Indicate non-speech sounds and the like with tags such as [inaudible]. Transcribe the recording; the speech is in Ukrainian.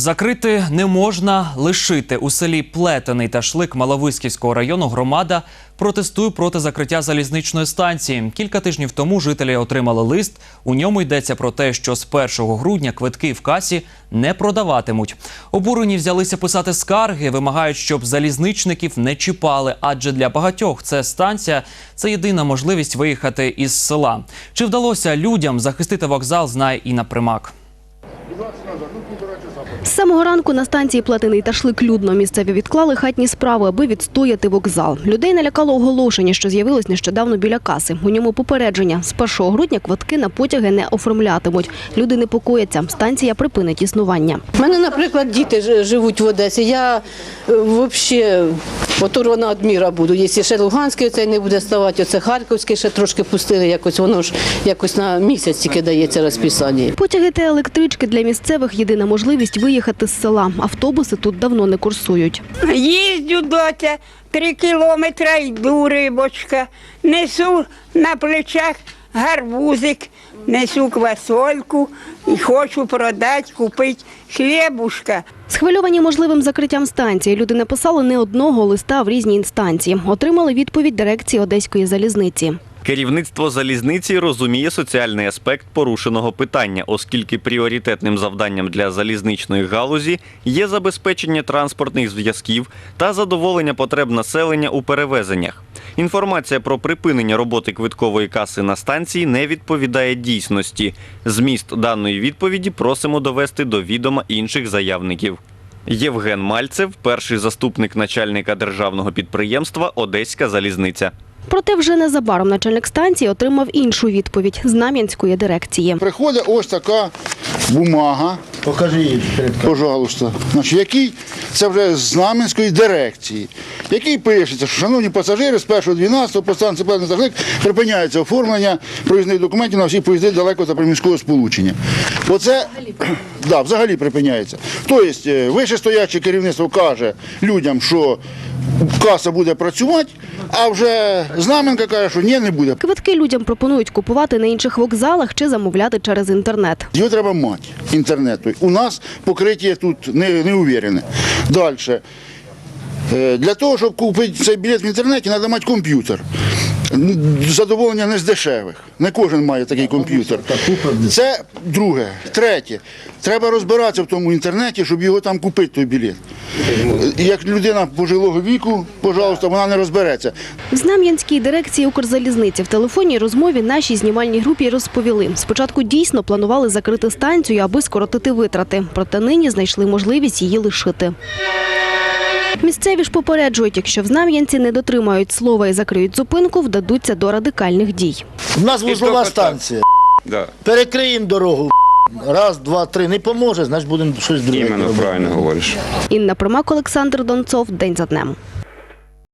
Закрити не можна лишити у селі Плетений та Шлик Маловиськівського району громада протестує проти закриття залізничної станції. Кілька тижнів тому жителі отримали лист. У ньому йдеться про те, що з 1 грудня квитки в касі не продаватимуть. Обурені взялися писати скарги, вимагають, щоб залізничників не чіпали, адже для багатьох це станція це єдина можливість виїхати із села. Чи вдалося людям захистити вокзал, знає Інна Примак. Самого ранку на станції Платиний та Шлик людно місцеві відклали хатні справи, аби відстояти вокзал. Людей налякало оголошення, що з'явилось нещодавно біля каси. У ньому попередження. З 1 грудня квитки на потяги не оформлятимуть. Люди непокояться. Станція припинить існування. У мене, наприклад, діти живуть в Одесі. Я взагалі оторвана від міра буду. Якщо ще Луганський оцей не буде ставати, оце Харківський ще трошки пустили, якось воно ж якось на місяць тільки дається розписання. Потяги та електрички для місцевих єдина можливість виїхати з села. Автобуси тут давно не курсують. Їздю доця, три кілометри йду, рибочка, несу на плечах гарбузик, несу квасольку і хочу продати, купити хлібушка. Схвильовані можливим закриттям станції, люди написали не одного листа в різні інстанції. Отримали відповідь дирекції Одеської залізниці. Керівництво залізниці розуміє соціальний аспект порушеного питання, оскільки пріоритетним завданням для залізничної галузі є забезпечення транспортних зв'язків та задоволення потреб населення у перевезеннях. Інформація про припинення роботи квиткової каси на станції не відповідає дійсності. Зміст даної відповіді просимо довести до відома інших заявників. Євген Мальцев, перший заступник начальника державного підприємства Одеська залізниця. Проте вже незабаром начальник станції отримав іншу відповідь з Нам'янської дирекції. Приходить ось така бумага, Покажи її перед пожалуйста, значить, який це вже з Знаменської дирекції, який пишеться, що шановні пасажири з 1.12 по станції Платний Заклик припиняється оформлення проїзних документів на всі поїзди далеко та приміського сполучення. Оце [clears throat] да, взагалі припиняється. Тобто е, вищестояче керівництво каже людям, що каса буде працювати, а вже Знаменка каже, що ні, не буде. Квитки людям пропонують купувати на інших вокзалах чи замовляти через інтернет. Його треба мати, інтернет. У нас покриття тут не, не уверене. Далі. Е, Для того, щоб купити цей білет в інтернеті, треба мати комп'ютер. Задоволення не з дешевих. Не кожен має такий комп'ютер. Це друге. Третє. Треба розбиратися в тому інтернеті, щоб його там купити, той білет. Як людина пожилого віку, пожалуйста, вона не розбереться. В Знам'янській дирекції Укрзалізниці в телефонній розмові нашій знімальній групі розповіли. Спочатку дійсно планували закрити станцію, аби скоротити витрати. Проте нині знайшли можливість її лишити. Місцеві ж попереджують, якщо в Знам'янці не дотримають слова і закриють зупинку, вдадуться до радикальних дій. У нас вузлова станція. Да, Перекриємо дорогу. Раз, два, три. Не поможе, значить будемо щось друге. іменно правильно говориш. Інна Примак, Олександр Донцов. День за днем.